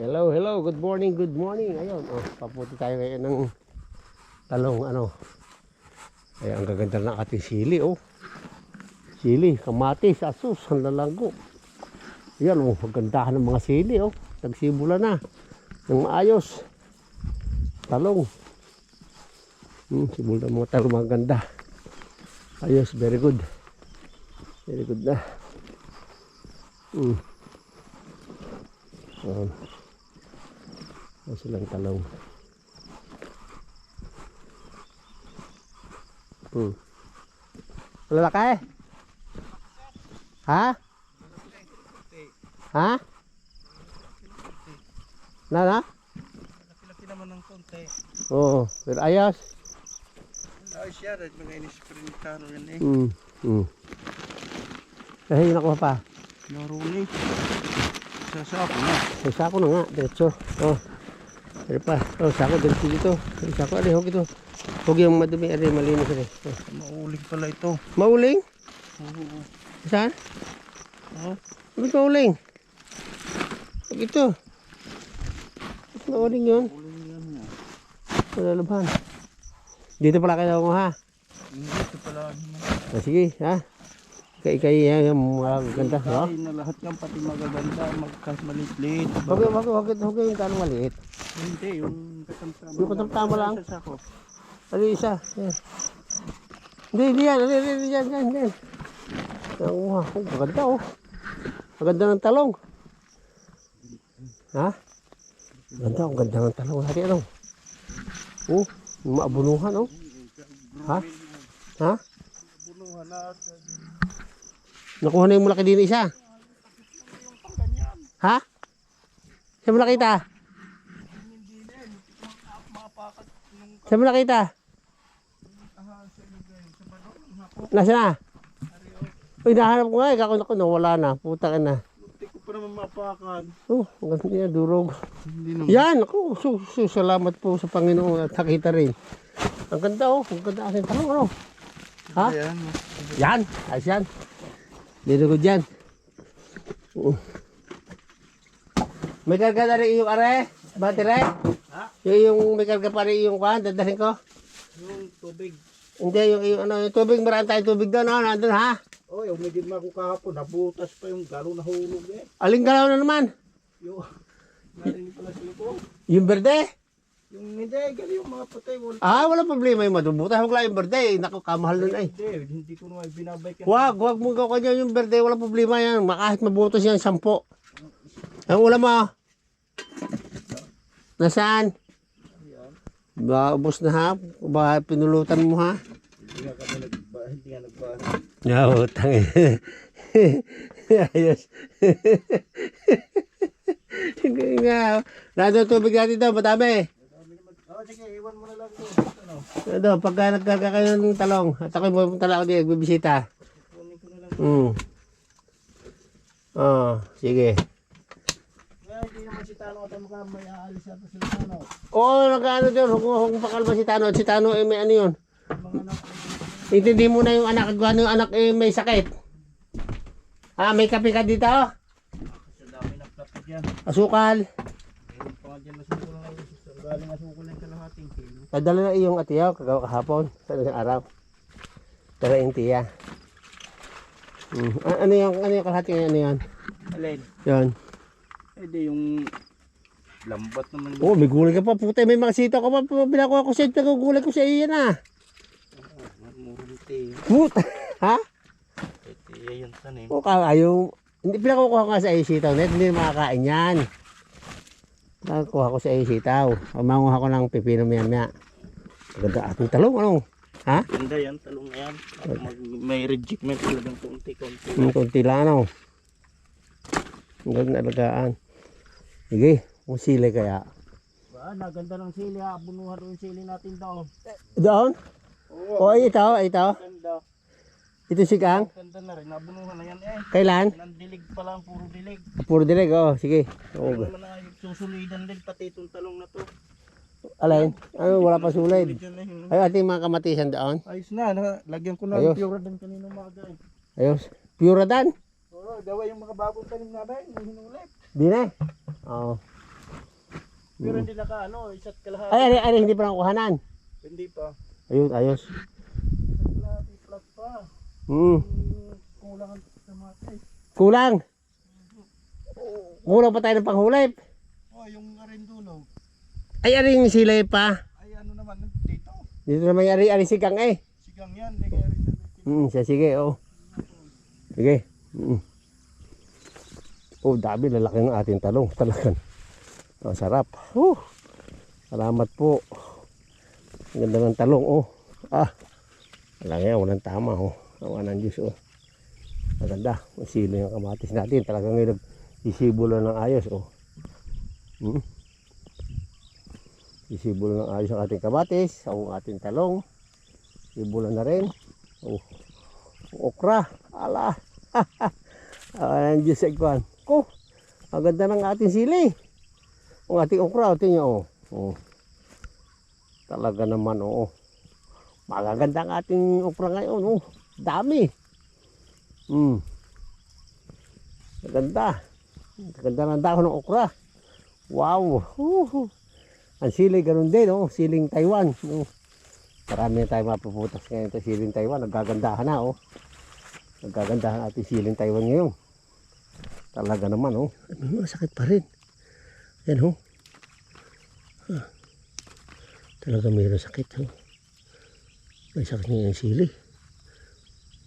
Hello, hello. Good morning, good morning. Ayun, oh, paputi tayo ngayon ng talong ano. Ay, ang gaganda ng ating sili, oh. Sili, kamatis, asus, ang lalago. Yan, oh, ganda ng mga sili, oh. Nagsibula na. Ng maayos. Talong. Hmm, simula ng mga talong, mga ganda. Ayos, very good. Very good na. Hmm. Ayan. Ayan silang talong. Hmm. Lalaki? Ha? Ha? Na na? Laki naman ng konti. Oo. Pero ayos. Ayos siya, rin mga inisprintar rin eh. Hmm. Hmm. Kasi nakuha pa. Naruni. Sasako na. May sako na nga, diretso. Oh. Dari pa. Oh, sako dito. May sako ali hog ito. Hog yung madumi ali malinis ali. Oh. Mauling pala ito. Mauling? Oo. Saan? Oh. Bakit mauling? Hog ito. Bakit mauling yun? Uling yan na. Wala laban. Dito pala kayo mo ha. Hindi ito pala. Ah, sige ha. Kay kay yan yung mga ganda. Ha? Ay na lahat yan pati magaganda. Magkas maliit-liit. Hog hog hog hog yung kano maliit. Hindi, yung katamtama. Yung katamtama lang? Sasako. Ano yung isa? Yan. Hindi, hindi yan. Hindi, hindi, yan, yan, yan. Ang maganda oh. Maganda ng talong. Ha? Maganda, ang ganda ng talong. Hati ano? Oh, yung maabunuhan oh. Ha? Ha? Bunuhan na. Nakuha na yung malaki din isa. Ha? Saan mo nakita? Saan mo nakita? Nasaan na? Uy, nahanap ko nga eh. Kako naku, nawala na. Puta ka na. Hindi ko pa naman mapakan. Oh, ang ganda niya, durog. Yan, ako, su, su, salamat po sa Panginoon at nakita rin. Ang ganda oh, ang ganda ating talong ano. Ha? Ayan. Yan, ayos yan. Dito ko dyan. Oo. May karga na rin yung are, battery. Ha? Yung, yung may karga pa rin yung kwan, dadalhin ko. Yung tubig. Hindi, yung, yung, ano, yung tubig, marami tayong tubig doon, oh, nandun ha. Oh, yung medyo ako kahapon, nabutas pa yung galo na hulog eh. Aling galaw na naman. Yung, narinig pala sa likod. Yung berde. Yung hindi, gali yung mga patay. Wala. Ah, wala problema yung madubuta. Huwag lang yung berde. Naku, kamahal nun ay. Hindi, hindi ko naman binabay ka. Wag, wag mo gawin yan yung berde, wala problema yan. Makahit mabutos yan, sampo. Ang ulam mo? Nasaan? Ayan. Ba, ubos na ha? Ba, pinulutan mo ha? Hindi nga kami nagba, hindi nga nagba. No, tang Ayos. Sige nga. Nandun tubig natin daw, madami. Oh, sige, iwan mo na lang ito. Ano? Ano, pagka nagkarga kayo ng talong, at ako'y pupunta lang ako din, nagbibisita. Kunin ko na lang. Hmm. Oh, sige. Kaya hindi naman si Tano at mukha may aalis natin sila Tano. Oo, nag-ano huwag mo huwag mo pakalma si Tano. Si Tano, eh, may ano yun. Mga anak. Intindi mo na yung anak, ano yung anak eh, may sakit. Ah, may kape ka dito? Sa dami ng kapit yan. Asukal. Nga dyan na Nadala na iyong atiyaw, kagawa kahapon, sa isang araw. Dala yung tiya. A- Ano yung, ano yung kalahati ano yan? Alin? Yan. Eh di yung lambat naman. Oh, may gulay ka pa, puta, may mga sitaw ka pa, pinakuha ko sa ito, gulay ko sa iyo na. Murunti. Put, ha? Ito yun tanim. O ka, ayaw, hindi pinakuha ko nga sa iyo sitaw, hindi makakain yan. Pinakuha ko sa iyo sitaw. Manguha ko ng pipino miyan miya. Ganda ating talong, ano? Ha? Ganda yan, talong yan. Mag, may rejectment talagang konti-konti. Yung konti lang, ano? Ganda alagaan. Sige, kung sili kaya. Ba, naganda ng sili ha. Bunuhan rin sili natin daw. Doon? Oo. O, ito, ito. Ganda. Ito si Kang. Ganda na rin. Nabunuhan na yan eh. Kailan? Nandilig pa lang, puro dilig. Puro dilig, oh, sige. Oo. Ano na susulidan din pati itong talong na to. Alin? Ano, wala pa na yun. Ay, ating mga kamatisan doon. Ayos na, na lagyan ko na Ayos. ng pure din kanina umaga eh. Ayos. Pura dan. Oo, gawa yung mga bagong tanim namin, yung hinulip. Di na. Oo. Pero hindi naka ano, isa't kalahati. Ay, ay, ay, hindi pa nakuhanan. Hindi pa. Ayun, ayos. Isa't kalahati plus pa. Hmm. Hmm, Kulang ang kamatis. Kulang. Kulang pa tayo ng panghulay. Oh. Ay, aring silay pa. Ay ano naman dito. Dito naman yung ari, ari sigang eh. Sigang yan, hindi kaya rin Hmm, siya, sige, oh. Sige. Hmm. Oh, dami, lalaki ng ating talong. Talagang. Ang sarap. Oh. Salamat po. Ang ganda ng talong, oh. Ah. Wala nga, walang tama, oh. Awa ng Diyos, oh. Maganda. Ang silo yung kamatis natin. Talagang ngayon, isibulo ng ayos, oh. Hmm. Isibulo ng ayos ang ating kamatis, ang ating talong. Isibulo na rin. Oh. Okra. Ala. Awa ng Diyos, Ekwan. Ko. Ang ganda ng ating sili. Ang ating okra, tingnan nyo, oh. oh. Talaga naman, oo. Magaganda ang ating okra ngayon, oh. Dami. Hmm. Maganda. Maganda ng dahon ng okra. Wow. Woohoo. Ang sili, ganun din, oh. Siling Taiwan. Oh. Marami na tayo mapuputas ngayon sa siling Taiwan. Nagagandahan na, oh. Nagagandahan ating siling Taiwan ngayon. Talaga naman, oh. Ano, sakit pa rin. Yan, oh. Ah. Talaga mayroon sakit, oh. May sakit ngayon ang sili.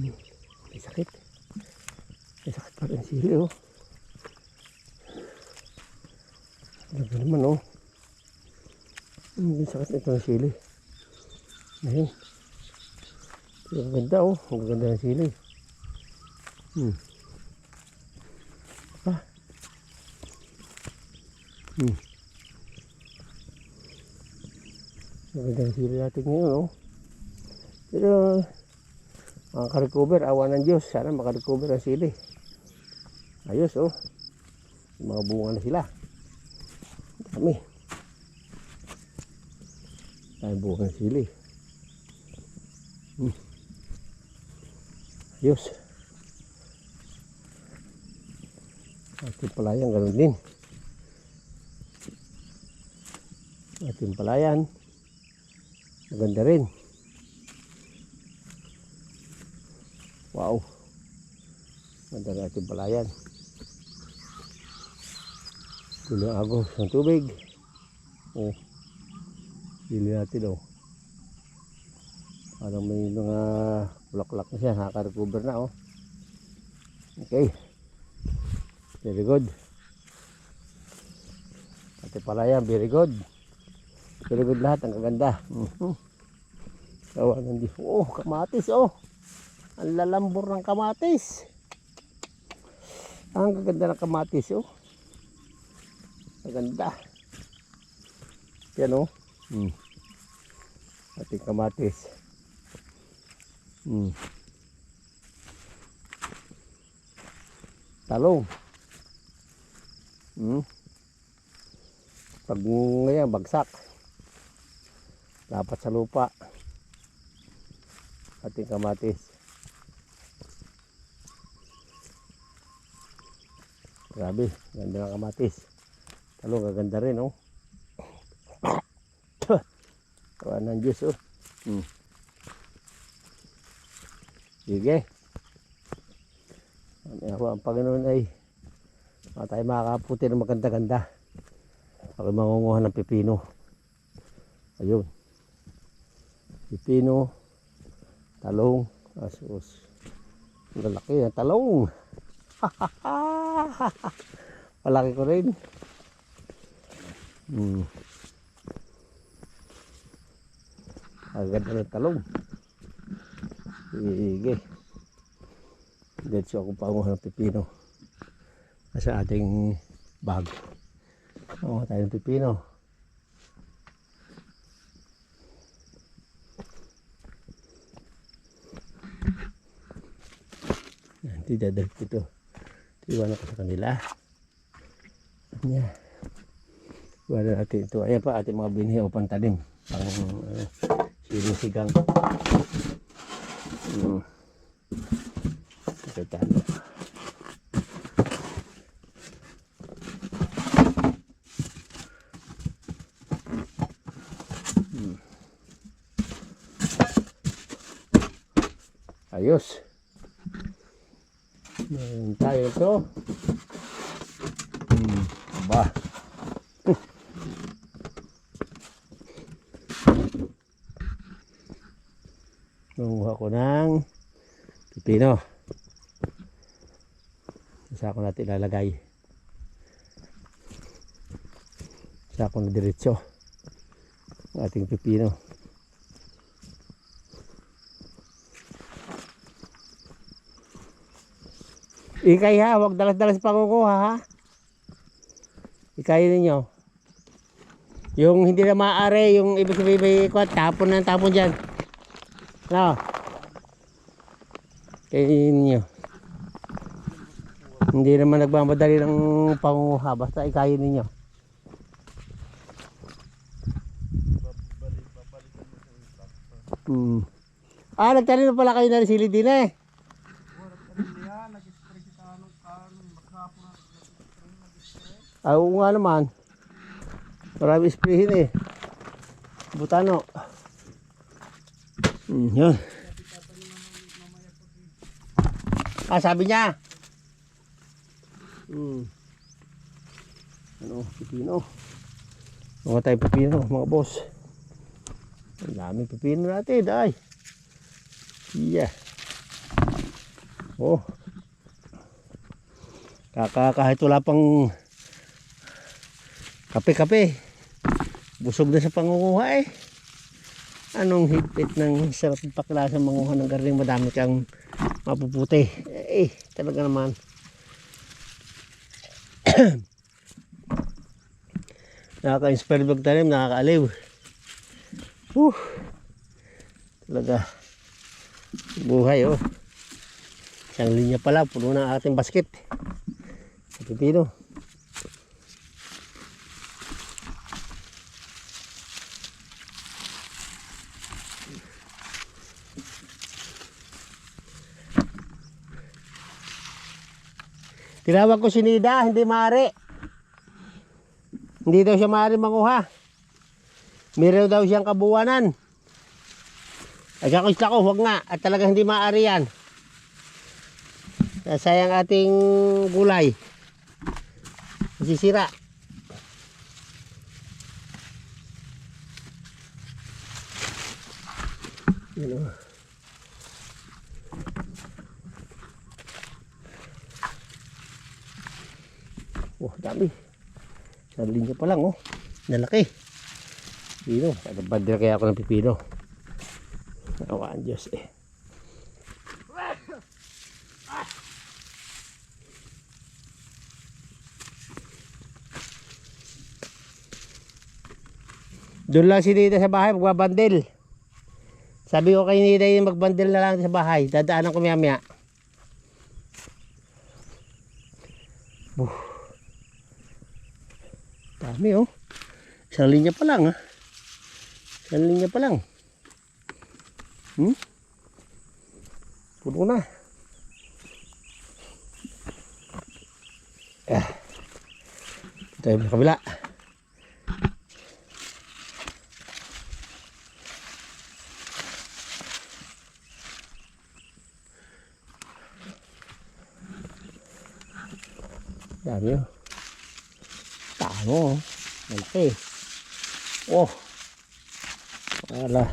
Hmm. May sakit. May sakit pa rin sili, oh. Talaga naman, oh. May sakit ito ang sili. Ayun. Ang ganda, oh. Ang ganda ng sili. Hmm. Ah. Hmm. Magandang sili natin ngayon, oh. Pero, makaka-recover, awa ng Diyos. Sana makarecover ang sili. Ayos, oh. Mga bunga na sila. Dami. Dami bunga ng sili. Hmm. Ayos. Ating palayan, ganun din. Ating palayan. Maganda rin. Wow. Ganda rin ating palayan. Tuloy agos ng tubig. Oh. Bili natin oh. Parang may mga bulaklak na siya. Nakaka-recover na oh. Okay. Very good. Ate palayan, very good. Very good lahat, ang kaganda. Mhm. Gawa ng di. Oh, kamatis oh. Ang lalambor ng kamatis. Ang gaganda ng kamatis oh. Maganda. Yan oh. Hmm. Ating kamatis. Hmm. Talong. Hmm. Pag ngayon, bagsak. Dapat sa lupa. Ating kamatis. Grabe, ganda ng kamatis. Talong, gaganda rin, oh. Kawa ng Diyos, oh. Hmm. Sige. Ano ako, ang Panginoon ay mga tayo makakaputi ng maganda-ganda. Ako mangunguha ng pipino. Ayun. Pipino, talong, asus. Ang lalaki ng talong. Malaki ko rin. Hmm. Ang ganda ng talong. Sige. Diretso ako panguha ng pipino. Sa ating bag. Panguha tayo ng pipino. Yan, tidadalip ito. Iwan ko sa kanila. Yan. Iwan natin ito. Ayan pa ating mga binhi o pantalim. Pang uh, pinisigang hmm. kita mo hmm. ayos meron tayo ito hmm. ba Nanguha ko ng pipino. Sa ako natin ilalagay. Sa ako na diretso. Ang ating pipino. Ikay ha, huwag dalas-dalas pangukuha ha. Ikay ninyo. Yung hindi na maaari, yung ibig sabihin may tapon na tapon dyan. Ano? Kainin ninyo. Hindi naman nagmamadali ng pangukuha, basta ikayin ninyo. Hmm. Ah, nagtanim na pala kayo ng sili din eh. Ah, oo nga naman. Marami sprayin eh. Butano. Hmm, yun. Ah, sabi niya. Hmm. Ano, pipino. Mga tayo pipino, mga boss. Ang daming pipino natin, ay. Yeah. Oh. Kaka kahit wala pang kape-kape. Busog na sa pangunguha eh. Anong higpit ng sarap ng paklasa manguha ng garing madami kang mapuputi. Eh, talaga naman. Nakaka-inspire magtanim, nakakaaliw. Whew. Talaga. Buhay oh. Isang linya pala, puno ng ating basket. Sa pipino. Tinawag ko si Nida, hindi maaari. Hindi daw siya maaari manguha. Meron daw siyang kabuwanan. Ay ako ko, huwag nga. At talaga hindi maaari yan. Sayang ating gulay. Masisira. Yan o. Oh, dami. Sa linya pa lang, oh. Nalaki. Pino. Nagbander kaya ako ng pipino. Awa ang Diyos eh. Doon lang si Nita sa bahay, magbabandil. Sabi ko kay Nita yung magbandil na lang sa bahay. Dadaanan ko maya maya. Dami oh. Isang linya pa lang ah. Isang linya pa lang. Hmm? Puno na. Ah. Tayo sa kabila. Dami oh. Tamo oh. Malaki. Oh. Wala.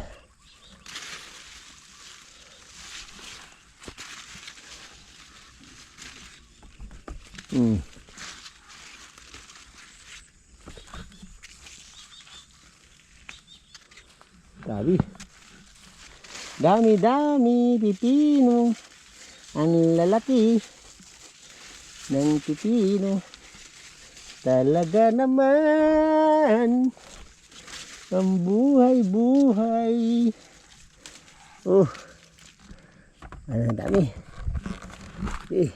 Hmm. Dami. Dami, dami, pipino. Ang lalaki ng pipino. Talaga naman. Ang buhay-buhay. Oh. Ang dami. Eh.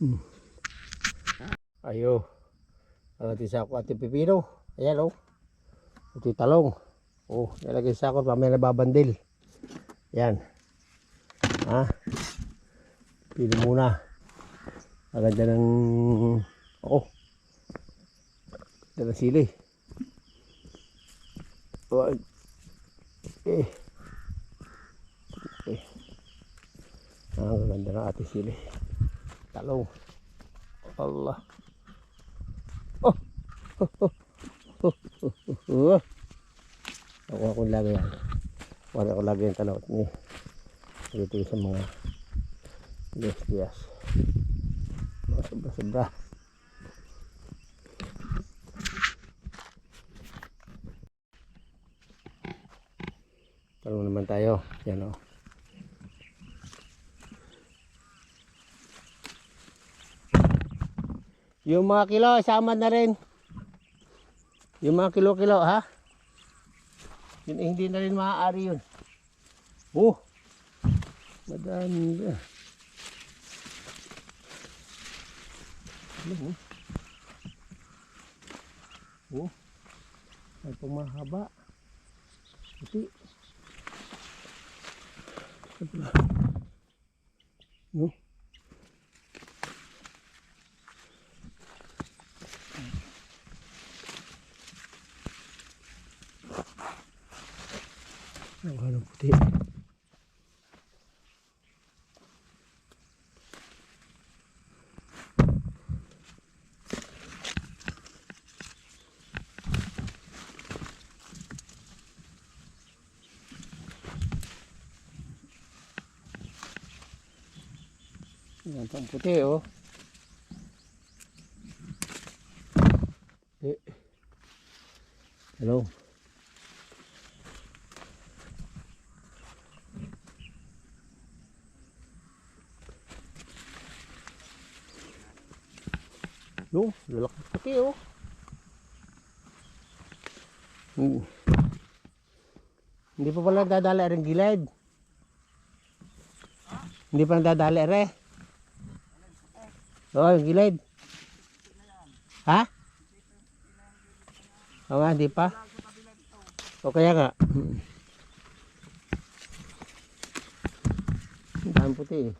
Hmm. Ayo. Ang ating sako ating pipino. Ayan oh. Yung talong. Oh, nilagay sa ako mamaya nababandil. Yan. Pili muna. Ang ganda ng oh. Ganda ng sili. Oh, Eh. Eh. Ah, ang ganda ng ate sili. Talong. Allah. Oh. Oh, oh. Oh, oh, oh, oh. Ako akong lagi yan. Wala ko lagi yung talot ni. Dito sa mga yes, sobra-sobra. Talong naman tayo. Yan o. Yung mga kilo, sama na rin. Yung mga kilo-kilo, ha? Yun, eh, hindi na rin maaari yun. Oh! Madami ba? Ano, oh? Oh! Ay, pumahaba. Puti. No? Ang halong puti. Yan pang puti oh. Eh. Hello. No, lalaki puti oh. Hmm. Hindi pa pala dadali rin gilid. Hindi pa dadali rin. Oo, yung gilid. Ha? Oo nga, hindi pa. O kaya nga. Ang dami puti eh.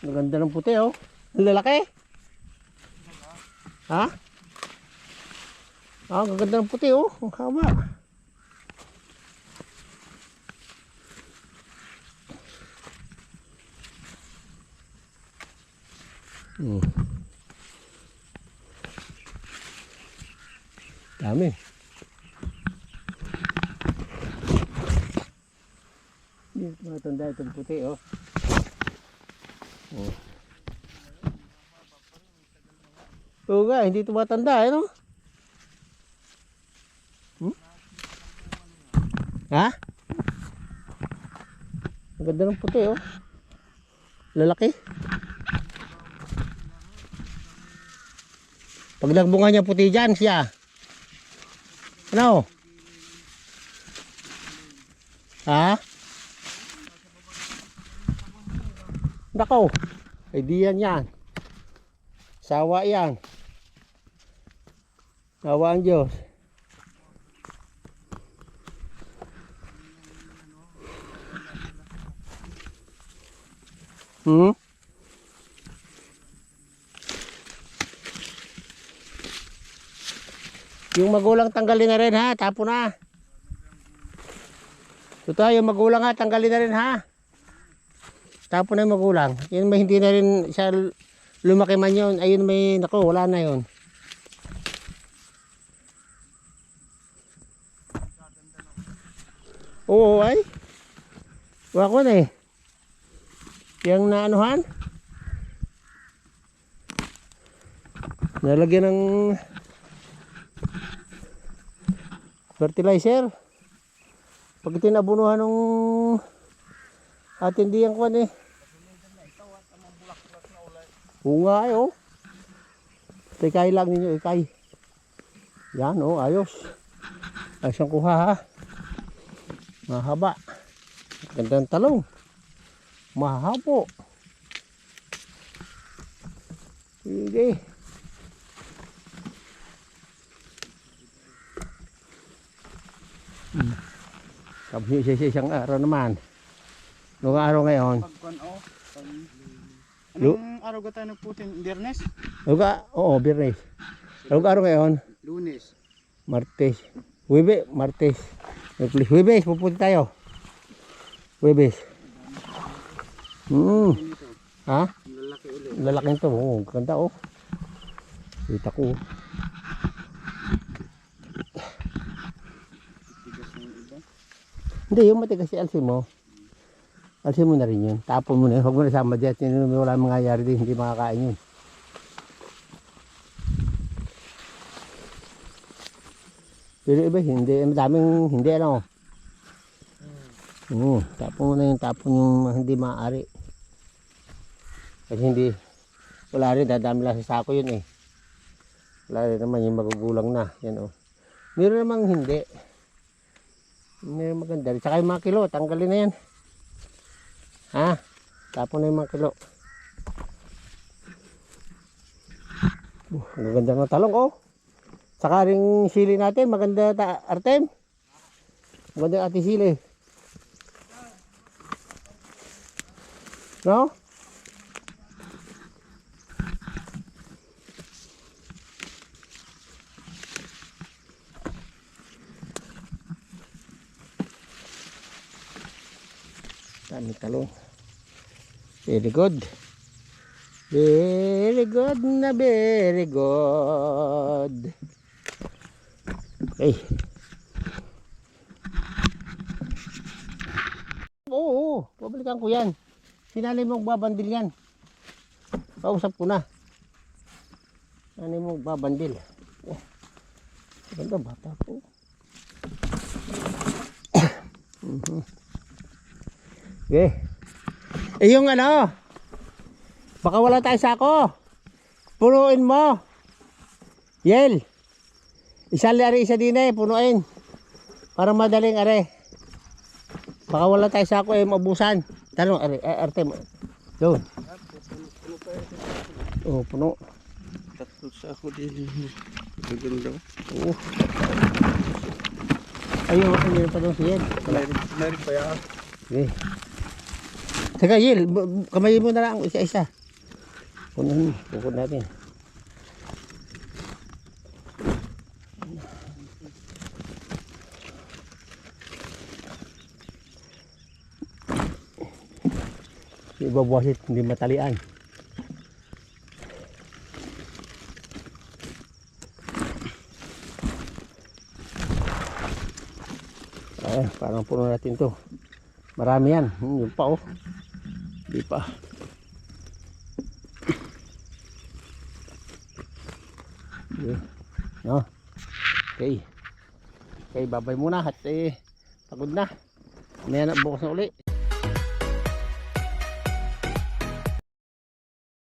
Ang ng puti oh. Ang lalaki. Ha? Ah, ang ganda ng puti oh. Ang haba. Hmm. Dami. Matanda itong puti oh. Oh. Oo nga, hindi tumatanda eh no? Ha? Ang ganda ng puti oh. Lalaki. Pag nagbunga niya puti dyan siya. Ano? Ha? Nako. Idea yan. Sawa yan. Sawa ang Diyos. Hmm? Yung magulang tanggalin na rin ha, tapo na. Totoo, yung magulang ha, tanggalin na rin ha. Tapo na yung magulang. Yun may hindi na rin siya lumaki man yun. Ayun may, nako, wala na yun. Oo ay. Wako na eh. Yung naanuhan. Nalagyan ng fertilizer. Pag tinabunuhan ng atin diyan kwan eh. Oo nga eh oh. Ikay lang ninyo ikay. Yan oh ayos. Ayos ang kuha ha. Mahaba. Gandang talong. Mahabo. Sige. Hmm. Tapos sa isang araw naman. Nung araw ngayon, Pagkuan oh. Anong araw ka tayo nagputin? Biyernes? Luga, oo, Birnes. Luga araw ngayon, Lunes. Martes. Huwebe, Martes. Huwebes, pupunta tayo. Huwebes. Hmm. Ha? Lalaki ulit. Lalaking to. Oo, ganda oh. Kita ko. Hindi, yung matigas si alsin mo. Alsin mo na rin yun. Tapon mo na yun. Huwag mo na sama dyan. Yun, Wala mangyayari din. Hindi makakain yun. Pero iba, hindi. Madaming hindi ano. Oo, tapon mo na yung tapon yung hindi maaari. Kasi hindi, wala rin, dadami lang sa sako yun eh. Wala rin naman yung magugulang na. Yan oh. Meron namang hindi. Meron maganda rin. Tsaka yung mga kilo, tanggalin na yan. Ha? Tapon na yung mga kilo. Uh, ang ganda ng talong oh. Saka rin sili natin, maganda ta Artem. Maganda ating sili. No? Dami talong. Very good. Very good na very good. Okay. Oo, oo. Babalikan ko yan. Sinanay mo babandil yan. Kausap ko na. Sinanay mo babandil. Oh. Ganda bata po. Mhm. Okay. Eh yung ano, baka wala tayo sako. Punuin mo. Yel. Isa lari isa din eh, punuin. Para madaling are. Baka wala tayo sako eh, mabusan. Tanong, are, eh, arte mo. Doon. Oh, puno. Tatlo sa ako din. Maganda. Oo. Ayun, ayun pa doon si Yel. Meron pa yan. Okay. Teka, bu- kamayin mo na lang isa-isa. Punan mo, bukod natin. Ibabawasit, hindi matalian. Ay, parang puno natin to. Marami yan. Yung pa oh. Di pa. No. Okay. Okay, babay muna at eh pagod na. May na bukas na uli.